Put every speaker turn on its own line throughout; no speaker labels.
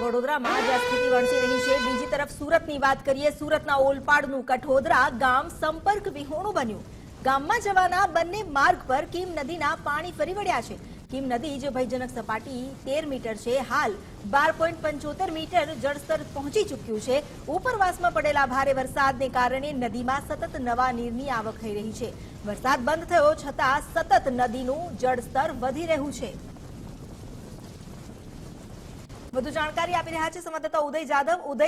વડોદરામાં જ્યાં સ્થિતિ વણસી રહી છે બીજી તરફ સુરતની વાત કરીએ, સુરતના ઓલપાડનું કઠોદરા ગામ સંપર્ક વિહોણું બન્યું. ગામમાં જવાના બંને માર્ગ પર કીમ નદીના પાણી ફરી વળ્યા છે. કીમ નદી જે ભયજનક સપાટી તેર મીટર છે, હાલ બાર પોઈન્ટ પંચોતેર મીટર જળસ્તર પહોંચી ચૂક્યું છે. ઉપરવાસમાં પડેલા ભારે વરસાદને કારણે નદીમાં સતત નવા નીરની આવક થઈ રહી છે. વરસાદ બંધ થયો છતાં સતત નદીનું જળસ્તર વધી રહ્યું છે. વધુ જાણકારી આપી રહ્યા છે સંવાદદાતા ઉદય જાદવ. ઉદય,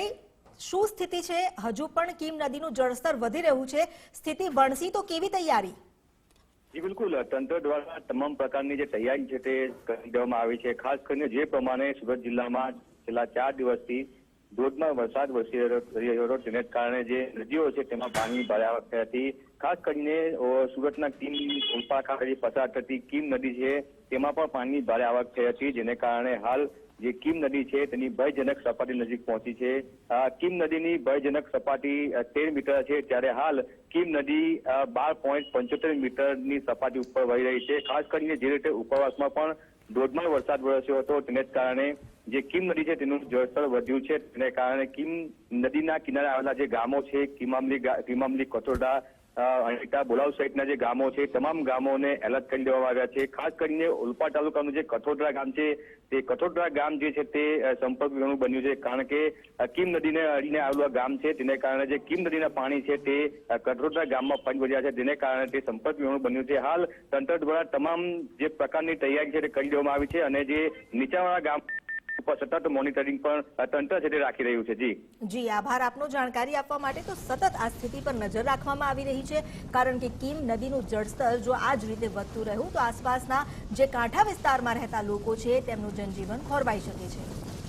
શું સ્થિતિ છે? હજુ પણ કીમ નદીનું જળસ્તર વધી રહ્યું છે. સ્થિતિ વણસી તો કેવી તૈયારી?
જી, બિલકુલ. તંત્ર દ્વારા તમામ પ્રકારની જે તૈયારી છે તે કરી દેવામાં આવી છે. ખાસ કરીને જે પ્રમાણે સુરત જિલ્લામાં છેલ્લા ચાર દિવસથી ધોધમાર વરસાદ વરસી રહ્યો હતો તેને કારણે જે નદીઓ છે તેમાં પાણી ભારે આવક થઈ હતી. ખાસ કરીને સુરતના કીમ ઉલ્પા ખાતે પસાર થતી કીમ નદી છે તેમાં પણ પાણીની ભારે આવક થઈ હતી, જેને કારણે હાલ જે કિમ નદી છે, તેની ભયજનક સપાટી નજીક પહોંચી છે. કિમ નદીની ભયજનક સપાટી તેર મીટર છે, ત્યારે હાલ કિમ નદી બાર પોઈન્ટ પંચોતેર મીટરની સપાટી ઉપર વહી રહી છે. ખાસ કરીને જે રીતે ઉપરવાસમાં પણ ધોધમાર વરસાદ વરસ્યો હતો, તેને જ કારણે જે કિમ નદી છે, તેનું જળસ્તર વધ્યું છે. તેને કારણે કિમ નદીના કિનારે આવેલા જે ગામો છે, કિમામલી કિમામલી કથોડા અ, અણીટા બોલાવ સહિતના જે ગામો છે તમામ ગામોને એલર્ટ કરી દેવામાં આવ્યા છે. ખાસ કરીને ઉલ્પા તાલુકાનું જે કથોદરા ગામ છે તે કથોદરા ગામ જે છે તે સંપર્ક વિહોણું બન્યું છે. કારણ કે કીમ નદીને અડીને આવેલું આ ગામ છે તેને કારણે જે કીમ નદીના પાણી છે તે કઠોડરા ગામમાં પંચ વળ્યા છે. તેને કારણે તે સંપર્ક વિહોણું બન્યું છે. હાલ તંત્ર દ્વારા તમામ જે પ્રકારની તૈયારી છે તે કરી દેવામાં આવી છે અને જે નીચાણવાળા ગામ સતત મોનિટરિંગ પણ તંત્ર છે તે રાખી રહ્યું છે. જી.
જી, આભાર આપનો. જાણકારી આપવા માટે તો સતત આ સ્થિતિ પર નજર રાખવામાં આવી રહી છે. કારણ કે કીમ નદીનું જળસ્તર જો આ જ રીતે વધતું રહ્યું, તો આસપાસના જે કાંઠા વિસ્તારમાં રહેતા લોકો છે, તેમનું જનજીવન ખોરવાઈ શકે છે.